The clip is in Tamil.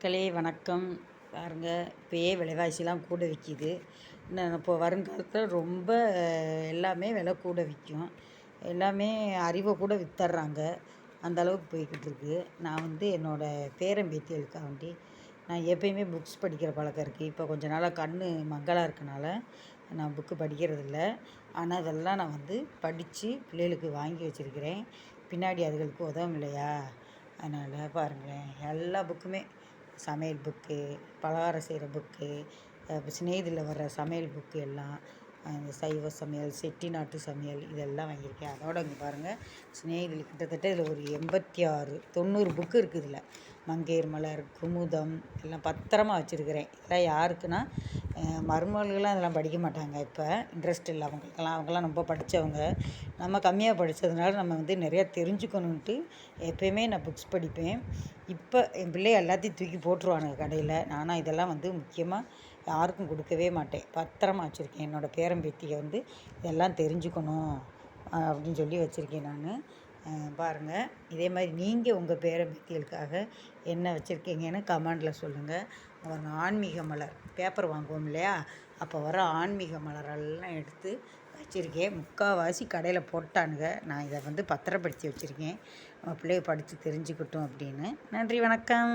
மக்களே வணக்கம். பாருங்க இப்போயே விலைவாசிலாம் கூட விற்கிது இன்னும் இப்போ வருங்காலத்தில் ரொம்ப எல்லாமே விலை கூட விற்கும் எல்லாமே அறிவை கூட வித்தர்றாங்க. அந்த அளவுக்கு போய்கிட்டு இருக்கு. நான் வந்து என்னோடய பேரன் பேத்திகளுக்காக வேண்டி நான் எப்பயுமே புக்ஸ் படிக்கிற பழக்கம் இருக்குது இப்போ கொஞ்ச நாளாக கண் மங்களாக இருக்கனால நான் புக்கு படிக்கிறதில்ல. ஆனால் அதெல்லாம் நான் வந்து படித்து பிள்ளைகளுக்கு வாங்கி வச்சுருக்கிறேன். பின்னாடி அதுகளுக்கு உதவும் இல்லையா? அதனால் பாருங்களேன் எல்லா புக்குமே சமையல் புக்கு பலகாரம் செய்கிற புக்கு சிநேகிதியில் வர்ற சமையல் புக்கு எல்லாம் அந்த சைவ சமையல் செட்டிநாட்டு சமையல் இதெல்லாம் வாங்கியிருக்கேன். அதோட இங்கே பாருங்கள் சிநேகிதில் கிட்டத்தட்ட இதில் ஒரு எண்பத்தி ஆறு தொண்ணூறு புக்கு இருக்குது இதில். மங்கையர் மலர் குமுதம் எல்லாம் பத்திரமா வச்சுருக்கிறேன். இதெல்லாம் யாருக்குன்னா மருமகள்கள்லாம் இதெல்லாம் படிக்க மாட்டாங்க. இப்போ இன்ட்ரெஸ்ட் இல்லை அவங்களுக்கெல்லாம். அவங்கெல்லாம் ரொம்ப படித்தவங்க நம்ம கம்மியாக படித்ததுனால நம்ம வந்து நிறையா தெரிஞ்சுக்கணுன்ட்டு எப்பயுமே நான் புக்ஸ் படிப்பேன். இப்போ என் பிள்ளை எல்லாத்தையும் தூக்கி போட்டுருவானுங்க கடையில். நானும் இதெல்லாம் வந்து முக்கியமாக யாருக்கும் கொடுக்கவே மாட்டேன். பத்திரமா வச்சுருக்கேன். என்னோடய பேரம்பேத்தியை வந்து இதெல்லாம் தெரிஞ்சுக்கணும் அப்படின்னு சொல்லி வச்சுருக்கேன் நான். பாருங்கள் இதே மாதிரி நீங்கள் உங்கள் பேரம்பேத்திகளுக்காக என்ன வச்சுருக்கீங்கன்னு கமெண்டில் சொல்லுங்கள் பாருங்க ஆன்மீக மலர். பேப்பர் வாங்குவோம் இல்லையா? அப்போ வர ஆன்மீக மலரெல்லாம் எடுத்து வச்சுருக்கேன். முக்கால்வாசி கடையில் போட்டானுங்க. நான் இதை வந்து பத்திரப்படுத்தி வச்சுருக்கேன். நம்ம பிள்ளைய படித்து தெரிஞ்சுக்கிட்டோம் அப்படின்னு. நன்றி வணக்கம்.